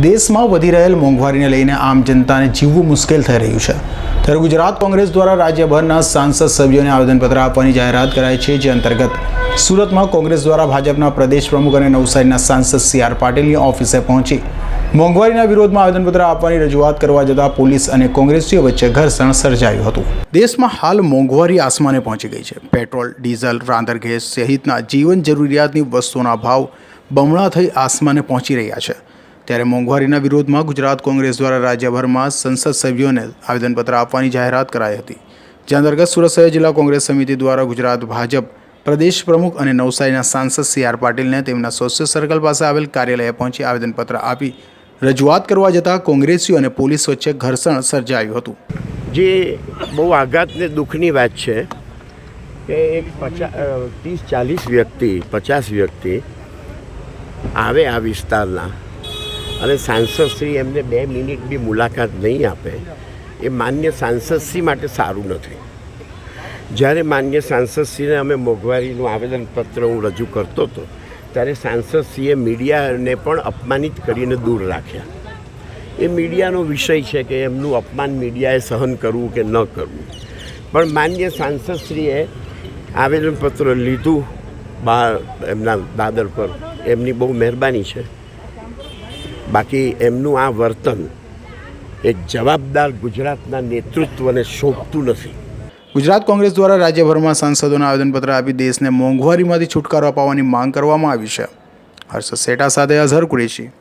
દેશમાં વધી રહેલ મોંઘવારીને લઈને આમ જનતાને જીવવું મુશ્કેલ થઈ રહ્યું છે. ત્યારે ગુજરાત કોંગ્રેસ દ્વારા રાજ્યભરના સાંસદ સભ્યોને આવેદનપત્ર આપવાની જાહેરાત કરાઈ છે, જે અંતર્ગત સુરતમાં કોંગ્રેસ દ્વારા ભાજપના પ્રદેશ પ્રમુખ અને નવસારીના સાંસદ સી આર પાટીલની ઓફિસે પહોંચી. મોંઘવારીના વિરોધમાં આવેદનપત્ર આપવાની રજૂઆત કરવા જતાં પોલીસ અને કોંગ્રેસીઓ વચ્ચે ઘર્ષણ સર્જાયું હતું. દેશમાં હાલ મોંઘવારી આસમાને પહોંચી ગઈ છે. પેટ્રોલ, ડીઝલ રાંધર ગેસ સહિતના જીવન જરૂરિયાતની વસ્તુઓના ભાવ બમણા થઈ આસમાને પહોંચી રહ્યા છે. ત્યારે મોંઘવારીના વિરોધમાં ગુજરાત કોંગ્રેસ દ્વારા રાજ્યભરમાં સંસદ સભ્યોને આવેદનપત્ર આપવાની જાહેરાત કરાઈ હતી. જે અંતર્ગત સુરત શહેર જિલ્લા કોંગ્રેસ સમિતિ દ્વારા ગુજરાત ભાજપ, પ્રદેશ પ્રમુખ અને નવસારીના સાંસદ સી આર પાટીલને તેમના સોશિયલ સર્કલ પાસે આવેલ કાર્યાલયે પહોંચી આવેદનપત્ર આપી રજૂઆત કરવા જતાં કોંગ્રેસીઓ અને પોલીસ વચ્ચે ઘર્ષણ સર્જાયું હતું. જે બહુ આઘાતને દુઃખની વાત છે કે એક પચાસ ત્રીસ ચાલીસ વ્યક્તિ, પચાસ વ્યક્તિ આવે આ વિસ્તારના અને સાંસદશ્રી એમને બે મિનિટ બી મુલાકાત નહીં આપે, એ માન્ય સાંસદશ્રી માટે સારું નથી. જ્યારે માન્ય સાંસદશ્રીને અમે મોંઘવારીનું આવેદનપત્ર હું રજૂ કરતો હતો, ત્યારે સાંસદશ્રીએ મીડિયાને પણ અપમાનિત કરીને દૂર રાખ્યા. એ મીડિયાનો વિષય છે કે એમનું અપમાન મીડિયાએ સહન કરવું કે ન કરવું. પણ માન્ય સાંસદશ્રીએ આવેદનપત્ર લીધું, બા એમના દાદર પર. એમની બહુ મહેરબાની છે. બાકી એમનું આ વર્તન એક જવાબદાર ગુજરાતના નેતૃત્વને શોભતું નથી. ગુજરાત કોંગ્રેસ દ્વારા રાજ્યભરમાં સાંસદોને આવેદનપત્ર આપી દેશને મોંઘવારીમાંથી છુટકારો અપાવવાની માંગ કરવામાં આવી છે. હર્ષદ સેટા સાથે અઝહર કુરેશી.